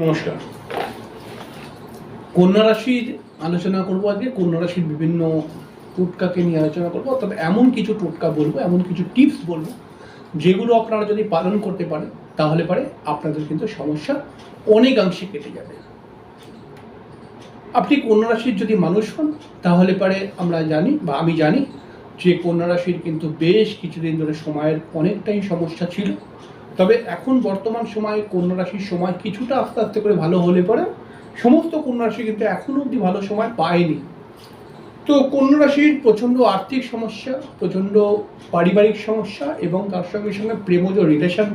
নমস্কার। কন্যা রাশির আলোচনা করব আজকে। কন্যা রাশির বিভিন্ন টোটকাকে নিয়ে আলোচনা করব। অর্থাৎ এমন কিছু টোটকা বলব, এমন কিছু টিপস বলব, যেগুলো আপনারা যদি পালন করতে পারেন, তাহলে পারে আপনাদের কিন্তু সমস্যা অনেকাংশে কেটে যাবে। আপনি কন্যা রাশির যদি মানুষ হন, তাহলে পারে আমরা জানি বা আমি জানি যে কন্যা রাশির কিন্তু বেশ কিছুদিন ধরে সময়ের অনেকটাই সমস্যা ছিল। তবে এখন বর্তমান সময়ে কন্যা রাশির সময় কিছুটা আস্তে আস্তে করে ভালো হলে পরে সমস্ত কন্যা রাশি কিন্তু এখনও অবধি ভালো সময় পায়নি। তো কন্যা রাশির প্রচণ্ড আর্থিক সমস্যা, প্রচণ্ড পারিবারিক সমস্যা এবং তার সঙ্গে সঙ্গে প্রেমজ রিলেশন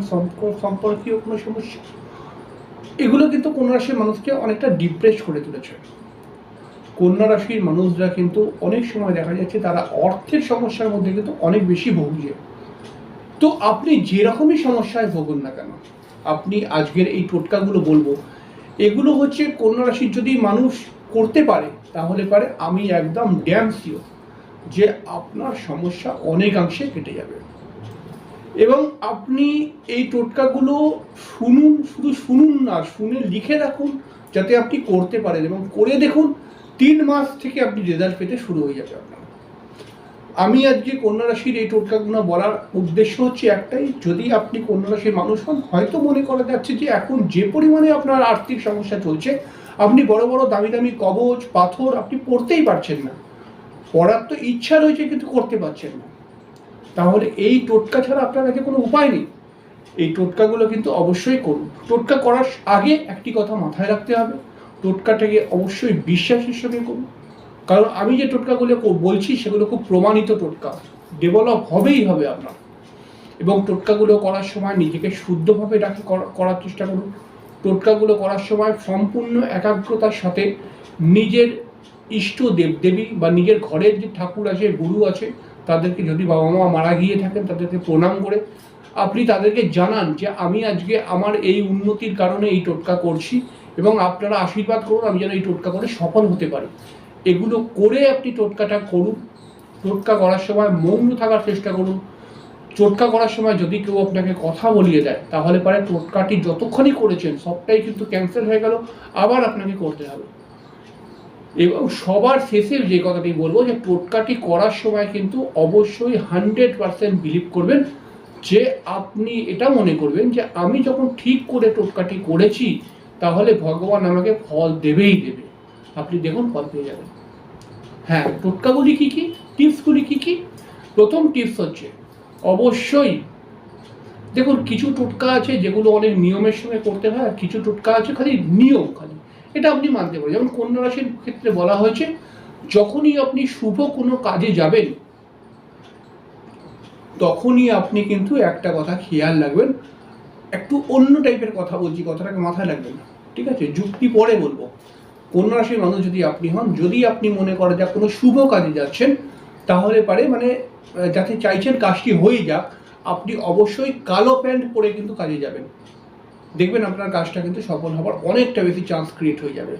সম্পর্কীয় কোনো সমস্যা, এগুলো কিন্তু কন্যা রাশির মানুষকে অনেকটা ডিপ্রেস করে তুলেছে। কন্যা রাশির মানুষরা কিন্তু অনেক সময় দেখা যাচ্ছে তারা অর্থের সমস্যার মধ্যে কিন্তু অনেক বেশি ভুগছে তো আপনি যেরকমই সমস্যায় ভোগুন না কেন? আপনি আজকের এই টোটকাগুলো বলব। এগুলো হচ্ছে কন্যা রাশির যদি মানুষ করতে পারে, তাহলে পারে আমি একদম ড্যাম শিওর যে আপনার সমস্যা অনেকাংশে কেটে যাবে। এবং আপনি এই টোটকাগুলো শুনুন, শুধু শুনুন না, শুনে লিখে রাখুন, যাতে আপনি করতে পারেন এবং করে দেখুন, তিন মাস থেকে আপনি রেজাল্ট পেতে শুরু হয়ে যাবে আপনার। আমি আজকে কন্যা রাশির এই টোটকাগুলো বলার উদ্দেশ্য হচ্ছে একটাই, যদি আপনি কন্যা রাশির মানুষ হন, হয়তো মনে করা যাচ্ছে যে এখন যে পরিমাণে আপনার আর্থিক সমস্যা চলছে, আপনি বড় বড় দামি দামি কবচ পাথর আপনি পড়তেই পারছেন না। পড়ার তো ইচ্ছা রয়েছে কিন্তু করতে পারছেন না। তাহলে এই টোটকা ছাড়া আপনার কাছে কোনো উপায় নেই। এই টোটকাগুলো কিন্তু অবশ্যই করুন। টোটকা করার আগে একটি কথা মাথায় রাখতে হবে। টোটকাটাকে অবশ্যই বিশ্বাসের সঙ্গে করুন। কারণ আমি যে টোটকাগুলো বলছি সেগুলো খুব প্রমাণিত টোটকা। ডেভেলপ হবেই হবে আপনার। এবং টোটকাগুলো করার সময় নিজেকে শুদ্ধভাবে রাখি করা- করার চেষ্টা করুন। টোটকাগুলো করার সময় সম্পূর্ণ একাগ্রতার সাথে নিজের ইষ্ট দেব দেবী বা নিজের ঘরের যে ঠাকুর আছে, গুরু আছে, তাদেরকে যদি বাবা মা মারা গিয়ে থাকেন, তাদেরকে প্রণাম করে আপনি তাদেরকে জানান যে আমি আজকে আমার এই উন্নতির কারণে এই টোটকা করছি এবং আপনারা আশীর্বাদ করুন, আমি যেন এই টোটকা করে সফল হতে পারি। এগুলো করে আপনি টোটকাটা করুন। টোটকা করার সময় মৌন থাকার চেষ্টা করুন। টোটকা করার সময় যদি কেউ আপনাকে কথা বলিয়ে দেয়, তাহলে পারে টোটকাটি যতক্ষণই করেছেন, সবটাই কিন্তু ক্যান্সেল হয়ে গেল, আবার আপনাকে করতে হবে। এবং সবার শেষে যে কথাটি বলব যে, টোটকাটি করার সময় কিন্তু অবশ্যই হান্ড্রেড পার্সেন্ট বিলিভ করবেন যে, আপনি এটা মনে করবেন যে, আমি যখন ঠিক করে টোটকাটি করেছি, তাহলে ভগবান আমাকে ফল দেবেই দেবে। আপনি দেখুন ফল পেয়ে যাবেন। হ্যাঁ টোটকাগুলি কী কী? টিপসগুলি কী কী? প্রথম টিপস হচ্ছে, অবশ্যই দেখুন, কিছু টোটকা আছে যেগুলো অনেক নিয়মের সঙ্গে করতে হয়, আর কিছু টোটকা আছে খালি নিয়ম খালি। এটা আপনি মানতে পারেন। যেমন কন্যা রাশির ক্ষেত্রে বলা হয়েছে, যখনই আপনি শুভ কোনো কাজে যাবেন, তখনই আপনি কিন্তু একটা কথা খেয়াল রাখবেন। একটু অন্য টাইপের কথা বলছি, কথাটাকে মাথায় রাখবেন ঠিক আছে? যুক্তি পরে বলব। কন্যা রাশির মানুষ যদি আপনি হন, যদি আপনি মনে করেন যে কোনো শুভ কাজে যাচ্ছেন, তাহলে পারে মানে যাতে চাইছেন কাজটি হয়ে যাক, আপনি অবশ্যই কালো প্যান্ট পরে কিন্তু কাজে যাবেন। দেখবেন আপনার কাজটা কিন্তু সফল হবার অনেকটা বেশি চান্স ক্রিয়েট হয়ে যাবে।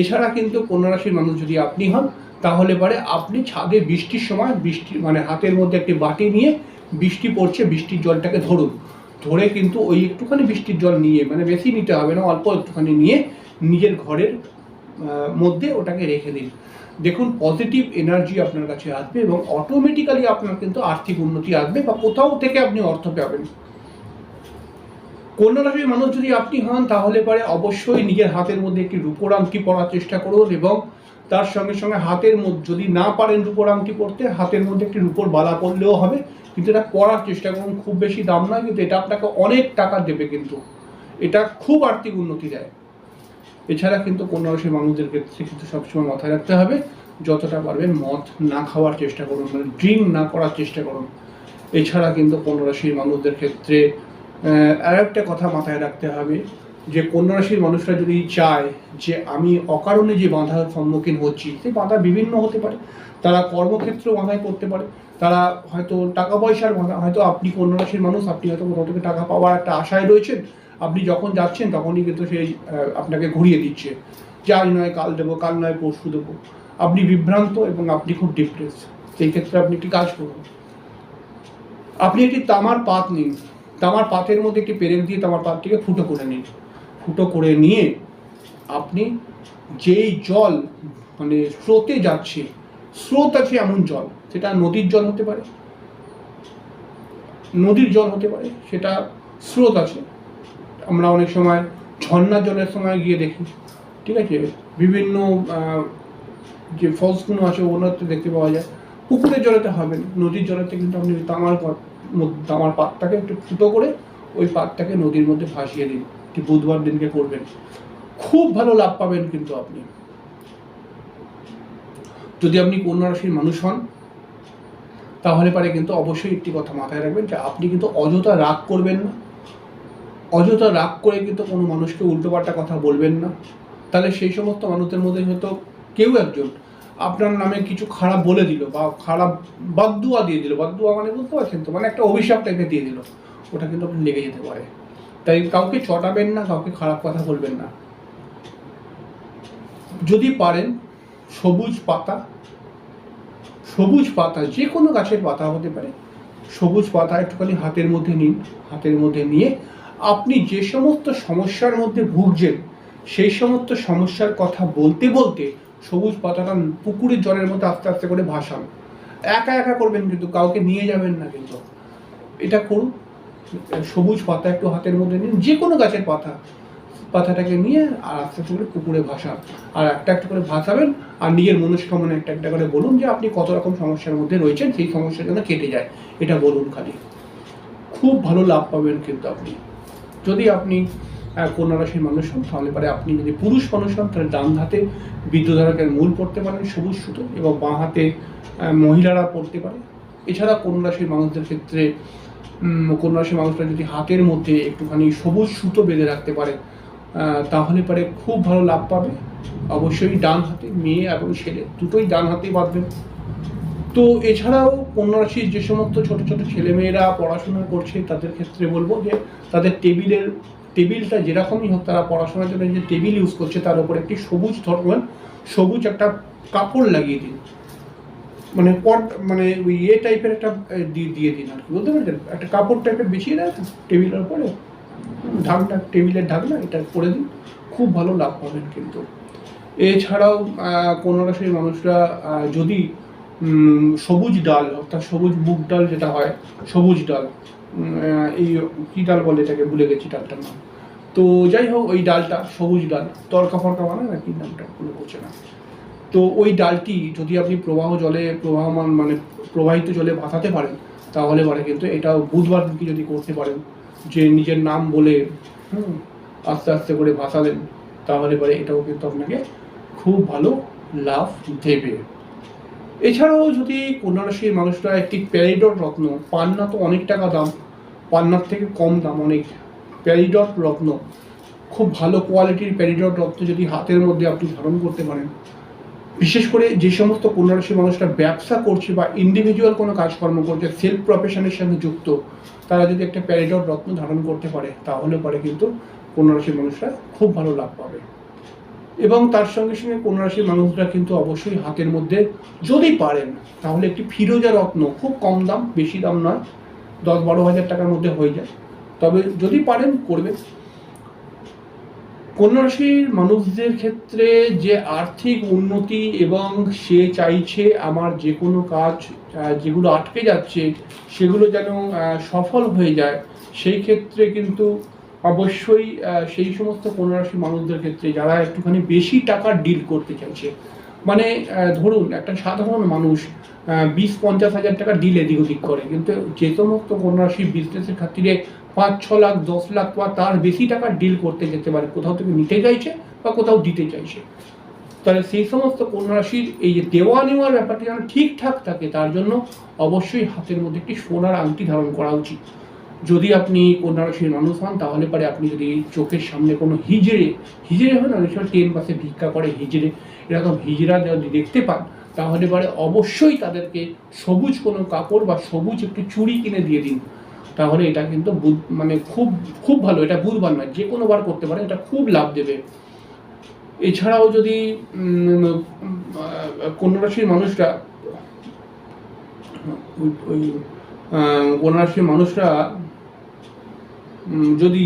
এছাড়া কিন্তু কন্যা রাশির মানুষ যদি আপনি হন, তাহলে পারে আপনি ছাদে বৃষ্টির সময় বৃষ্টি মানে হাতের মধ্যে একটি বাটি নিয়ে বৃষ্টি পড়ছে, বৃষ্টির জলটাকে ধরুন। ধরে কিন্তু ওই একটুখানি বৃষ্টির জল নিয়ে মানে বেশি নিতে হবে না, অল্প একটুখানি নিয়ে নিজের ঘরের মধ্যে ওটাকে রেখে দিন দেখুন পজিটিভ এনার্জি আপনার কাছে আসবে এবং অটোমেটিক্যালি আপনার কিন্তু আর্থিক উন্নতি আসবে বা কোথাও থেকে আপনি অর্থ পাবেন। কন্যা রাশির মানুষ যদি আপনি হন, তাহলে পরে অবশ্যই নিজের হাতের মধ্যে একটি রূপোর আংটি পরার চেষ্টা করুন এবং তার সঙ্গে সঙ্গে হাতের মধ্যে যদি না পারেন রূপোর আংটি পরতে হাতের মধ্যে একটি রূপোর বালা পরলেও হবে। কিন্তু এটা পরার চেষ্টা করুন, খুব বেশি দাম নয়, কিন্তু এটা আপনাকে অনেক টাকা দেবে কিন্তু। এটা খুব আর্থিক উন্নতি দেয়। এছাড়া কিন্তু কন্যা রাশির মানুষদের ক্ষেত্রে কিন্তু সবসময় মাথায় রাখতে হবে, যতটা পারবেন মদ না খাওয়ার চেষ্টা করুন মানে ড্রিঙ্ক না করার চেষ্টা করুন। এছাড়া কিন্তু কন্যা রাশির মানুষদের ক্ষেত্রে আর একটা কথা মাথায় রাখতে হবে, যে কন্যা রাশির মানুষরা যদি চায় যে আমি অকারণে যে বাধার সম্মুখীন হচ্ছি, সেই বাধা বিভিন্ন হতে পারে। তারা কর্মক্ষেত্রেও বাধায় করতে পারে। তারা হয়তো টাকা পয়সার বাধা, হয়তো আপনি কন্যা রাশির মানুষ, আপনি হয়তো কোথাও থেকে টাকা পাওয়ার একটা আশায় রয়েছেন আপনি যখন যাচ্ছেন, তখনই কিন্তু সেই আপনাকে ঘুরিয়ে দিচ্ছে। যে আজ নয়, কাল দেবো, কাল নয়, পরশু দেবো। আপনি বিভ্রান্ত এবং আপনি খুব ডিপ্রেস সেই ক্ষেত্রে আপনি একটি কাজ করুন। আপনি একটি তামার পাত নিন। তামার পাতের মধ্যে একটি পেরেক দিয়ে তামার পাতটিকে ফুটো করে নিন। ফুটো করে নিয়ে আপনি যেই জল মানে স্রোতে যাচ্ছে, স্রোত আছে এমন জল, সেটা নদীর জল হতে পারে। নদীর জল হতে পারে, সেটা স্রোত আছে। আমরা অনেক সময় ঝর্ণা জলের সময় গিয়ে দেখি। ঠিক আছে? বিভিন্ন যে ফলসগুলো আছে ওগুলোতে দেখতে পাওয়া যায়। পুকুরের জলেতে হবে নদীর জলেতে কিন্তু আপনি তামার তামার পাতটাকে একটু ফুটো করে ওই পাতটাকে নদীর মধ্যে ভাসিয়ে দিন। এটি বুধবার দিনকে করবেন। খুব ভালো লাভ পাবেন কিন্তু আপনি। যদি আপনি কন্যা রাশির মানুষ হন, তাহলে পারে কিন্তু অবশ্যই একটি কথা মাথায় রাখবেন যে আপনি কিন্তু অযথা রাগ করবেন না। অযথা রাগ করে কিন্তু কোনো মানুষকে উল্টোপাল্টা কথা বলবেন না। তাহলে সেই সমস্ত মানুষদের মধ্যে হয়তো কেউ একজন আপনার নামে কিছু খারাপ বলে দিল বা খারাপ বাদদুয়া দিয়ে দিল। বাদদুয়া মানে বুঝতে পারছেন তো? মানে একটা অভিশাপ টাইপের দিয়ে দিল। ওটা কিন্তু আপনি লেগে যেতে পারে। তাই কাউকে চটাবেন না, কাউকে খারাপ কথা বলবেন না। যদি পারেন, সবুজ পাতা সবুজ পাতা যে কোনো গাছের পাতা হতে পারে, সবুজ পাতা একটুখানি হাতের মধ্যে নিন, হাতের মধ্যে নিয়ে আপনি যে সমস্ত সমস্যার মধ্যে ভুগছেন, সেই সমস্ত সমস্যার কথা বলতে বলতে সবুজ পাতাটা পুকুরের জলের মধ্যে আস্তে আস্তে করে ভাসান। একা একা করবেন কিন্তু, কাউকে নিয়ে যাবেন না কিন্তু। এটা করুন। সবুজ পাতা একটু হাতের মধ্যে নিন যে কোনো গাছের পাতা। পাতাটাকে নিয়ে আর আস্তে আস্তে করে পুকুরে ভাসান। আর একটা একটা করে ভাসাবেন আর নিজের মনস্কামনা একটা একটা করে বলুন যে আপনি কত রকম সমস্যার মধ্যে রয়েছেন, সেই সমস্যার জন্য কেটে যায়। এটা বলুন খালি। খুব ভালো লাভ পাবেন কিন্তু আপনি। যদি আপনি কন্যা রাশির মানুষ হন, তাহলে পরে আপনি যদি পুরুষ মানুষ হন, তাহলে ডান হাতে বিদ্যুধারকের মূল পড়তে পারেন, সবুজ সুতো এবং বাঁ হাতে মহিলারা পড়তে পারে। এছাড়া কন্যা রাশির মানুষদের ক্ষেত্রে কন্যা রাশির মানুষরা যদি হাতের মধ্যে একটুখানি সবুজ সুতো বেঁধে রাখতে পারে তাহলে পরে খুব ভালো লাভ পাবে। অবশ্যই ডান হাতে মেয়ে এবং ছেলে, দুটোই ডান হাতেই বাঁধবেন। তো এছাড়াও কন্যা রাশির যে সমস্ত ছোট ছোট ছেলেমেয়েরা পড়াশোনা করছে, তাদের ক্ষেত্রে বলব যে তাদের টেবিলের, টেবিলটা যেরকমই হোক তারা পড়াশোনার জন্য যে টেবিল ইউজ করছে, তার উপর একটি সবুজ ধরবেন সবুজ একটা কাপড় লাগিয়ে দিন। মানে পট মানে ওই ইয়ে টাইপের একটা দিয়ে দিন আর কি বলতে পারছেন? একটা কাপড় টাইপের বিছিয়ে দেয় টেবিলের উপরে, ঢাকনা, টেবিলের ঢাকনা, এটা করে দিন, খুব ভালো লাভ পাবেন কিন্তু। এছাড়াও কোনো রাশির মানুষরা যদি সবুজ ডাল, অর্থাৎ সবুজ মুগ ডাল যেটা হয়, সবুজ ডাল এই কী ডাল বলে এটাকে? ভুলে গেছি ডালটার নাম। তো যাই হোক ওই ডালটা সবুজ ডাল, তরকা ফরকা মানে না কি নামটা? মনে পড়ছে না। তো ওই ডালটি যদি আপনি প্রবাহ জলে, প্রবাহমান মানে প্রবাহিত জলে ভাসাতে পারেন, তাহলে পরে কিন্তু এটা বুধবার দিনকে যদি করতে পারেন, যে নিজের নাম বলে, হুম, আস্তে আস্তে করে ভাসালেন, তাহলে পরে এটাও কিন্তু আপনাকে খুব ভালো লাভ দেবে। এছাড়াও যদি কন্যা মানুষরা একটি প্যারিডট রত্ন পান্না তো অনেক টাকা দাম পান্নার থেকে কম দাম অনেক। প্যারিডট রত্ন, খুব ভালো কোয়ালিটির প্যারিডট রত্ন যদি হাতের মধ্যে আপনি ধারণ করতে পারেন। বিশেষ করে যে সমস্ত কন্যা মানুষরা ব্যবসা করছে বা ইন্ডিভিজুয়াল কোনো কাজকর্ম করছে সেলফ প্রফেশনের সঙ্গে যুক্ত, তারা যদি একটা প্যারিডট রত্ন ধারণ করতে পারে, তাহলে পরে কিন্তু কন্যা মানুষরা খুব ভালো লাভ পাবে। এবং তার সঙ্গে সঙ্গে কন্যা রাশির মানুষরা কিন্তু অবশ্যই হাতের মধ্যে যদি পারেন, তাহলে একটি ফিরোজা রত্ন, খুব কম দাম, বেশি দাম নয়, দশ বারো হাজার টাকার মধ্যে হয়ে যায়। তবে যদি পারেন, করবেন। কন্যা রাশির মানুষদের ক্ষেত্রে যে আর্থিক উন্নতি এবং সে চাইছে আমার যে কোনো কাজ যেগুলো আটকে যাচ্ছে, সেগুলো যেন সফল হয়ে যায়, সেই ক্ষেত্রে কিন্তু অবশ্যই সেই সমস্ত কন্যা রাশির মানুষদের ক্ষেত্রে যারা একটুখানি বেশি টাকার ডিল করতে চাইছে। মানে ধরুন, একটা সাধারণ মানুষ বিশ, পঞ্চাশ হাজার টাকা ডিল এদিক ওদিক করে, কিন্তু যে সমস্ত কন্যা রাশির বিজনেসের খাতিরে পাঁচ, ছ লাখ, দশ লাখ বা তার বেশি টাকার ডিল করতে যেতে পারে, কোথাও থেকে নিতে চাইছে বা কোথাও দিতে চাইছে। তাহলে সেই সমস্ত কন্যা রাশির এই যে দেওয়া নেওয়ার ব্যাপারটা যেন ঠিকঠাক থাকে, তার জন্য অবশ্যই হাতের মধ্যে একটি সোনার আংটি ধারণ করা উচিত। যদি আপনি কন্যা মানুষ হন তাহলে পরে আপনি যদি চোখের সামনে কোনো হিজড়ে হিজড়ে হয় না অনেক সময় ট্রেন বাসে ভিক্ষা করে হিজড়ে এরকম হিজড়া যদি দেখতে পান তাহলে পরে অবশ্যই তাদেরকে সবুজ কোনো কাপড় বা সবুজ একটু চুড়ি কিনে দিয়ে দিন। তাহলে এটা কিন্তু মানে খুব খুব ভালো এটা বুধবার নয় যে কোনো বার করতে পারেন এটা খুব লাভ দেবে। এছাড়াও যদি উম, আহ, কন্যা রাশির মানুষরা ওই ওই কন্যা রাশির মানুষরা যদি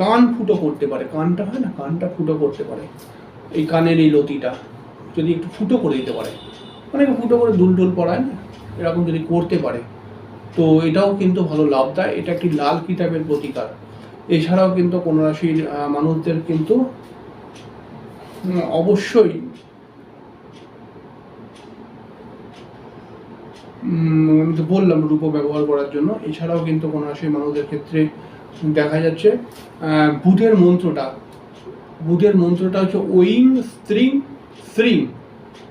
কান ফুটো করতে পারে, কানটা হয় না? কানটা ফুটো করতে পারে। এই কানের এই লতিটা, যদি একটু ফুটো করে দিতে পারে। অনেকে ফুটো করে দুল টুল পড়ায় না, এরকম যদি করতে পারে। তো এটাও কিন্তু ভালো লাভ দেয় এটা একটি লাল কিতাবের প্রতিকার। এছাড়াও কিন্তু কোনো রাশির মানুষদের কিন্তু অবশ্যই আমি তো বললাম রূপ ব্যবহার করার জন্য। এছাড়াও কিন্তু কোনো রাশির মানুষদের ক্ষেত্রে দেখা যাচ্ছে বুধের মন্ত্রটা বুধের মন্ত্রটা হচ্ছে ওইং স্ত্রিং শ্রিং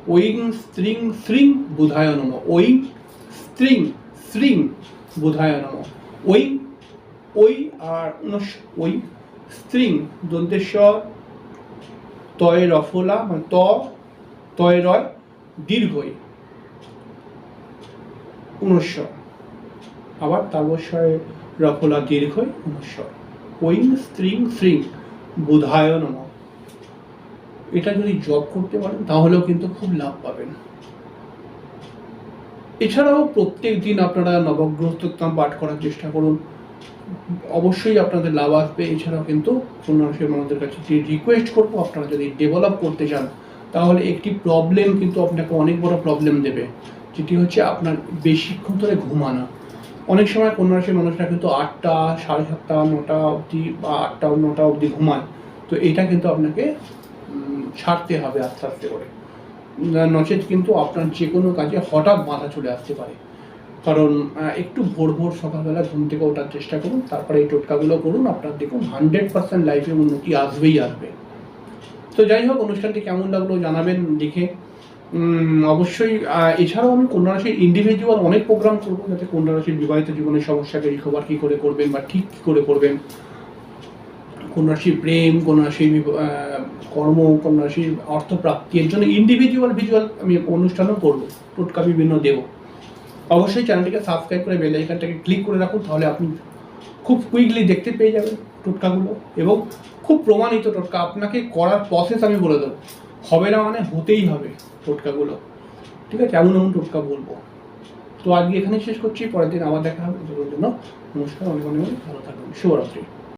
ওইং স্ত্রিং শ্রিং বুধায় নম ওইং স্ত্রিং শ্রিং বুধায় নম ওই ওই আর ওই স্ত্রিং দন্তেশ্বর তয় রফলা মানে ত, তয় রয়, দীর্ঘই। আবার রফলা ওইং স্ত্রিং শ্রিং বুধায় নম। এটা যদি জব করতে পারেন, তাহলেও কিন্তু খুব লাভ পাবেন। এছাড়াও প্রত্যেক দিন আপনারা নবগ্রহ পাঠ করার চেষ্টা করুন। অবশ্যই আপনাদের লাভ আসবে। এছাড়াও কিন্তু সন্ন্যাসীর মানুষদের কাছে যে রিকোয়েস্ট করব, আপনারা যদি ডেভেলপ করতে চান, তাহলে একটি প্রবলেম কিন্তু আপনাকে অনেক বড় প্রবলেম দেবে। যেটি হচ্ছে আপনার বেশিক্ষণ ধরে ঘুমানো। অনেক সময় কন্যারাশির মানুষরা কিন্তু আটটা, সাড়ে সাতটা, নটা অবধি বা আটটা নটা অবধি ঘুমায়। তো এটা কিন্তু আপনাকে ছাড়তে হবে আস্তে আস্তে করে। নচেত কিন্তু আপনার যে কোনো কাজে হঠাৎ বাধা চলে আসতে পারে। কারণ একটু ভোর ভোর সকালবেলা ঘুম থেকে ওঠার চেষ্টা করুন, তারপরে এই টোটকাগুলো করুন, আপনার দেখুন হান্ড্রেড পার্সেন্ট লাইফে উন্নতি আসবেই আসবে। তো যাই হোক, অনুষ্ঠানটি কেমন লাগল জানাবেন, দেখে অবশ্যই এছাড়াও আমি কন্যা রাশির ইন্ডিভিজুয়াল অনেক প্রোগ্রাম করব যাতে কন্যা রাশির বিবাহিত জীবনের সমস্যাকে রিকভার কী করে করবেন বা ঠিক কী করে করবেন। কোন রাশির প্রেম কোন রাশির কর্ম কোন রাশির অর্থপ্রাপ্তি, এর জন্য ইন্ডিভিজুয়াল ভিজুয়াল আমি অনুষ্ঠানও করব, টোটকা বিভিন্ন দেব। অবশ্যই চ্যানেলটিকে সাবস্ক্রাইব করে বেল আইকনটাকে ক্লিক করে রাখুন, তাহলে আপনি খুব কুইকলি দেখতে পেয়ে যাবেন টোটকাগুলো এবং খুব প্রমাণিত টোটকা, আপনাকে করার প্রসেস আমি বলে দেবো। হবে না মানে হতেই হবে টোটকাগুলো। ঠিক আছে? এমন এমন টোটকা বলব। তো আজকে এখানে শেষ করছি, পরের দিন আবার দেখা হবে। জন্য নমস্কার, অনেক অনেক ভালো থাকবেন শুভরাত্রি।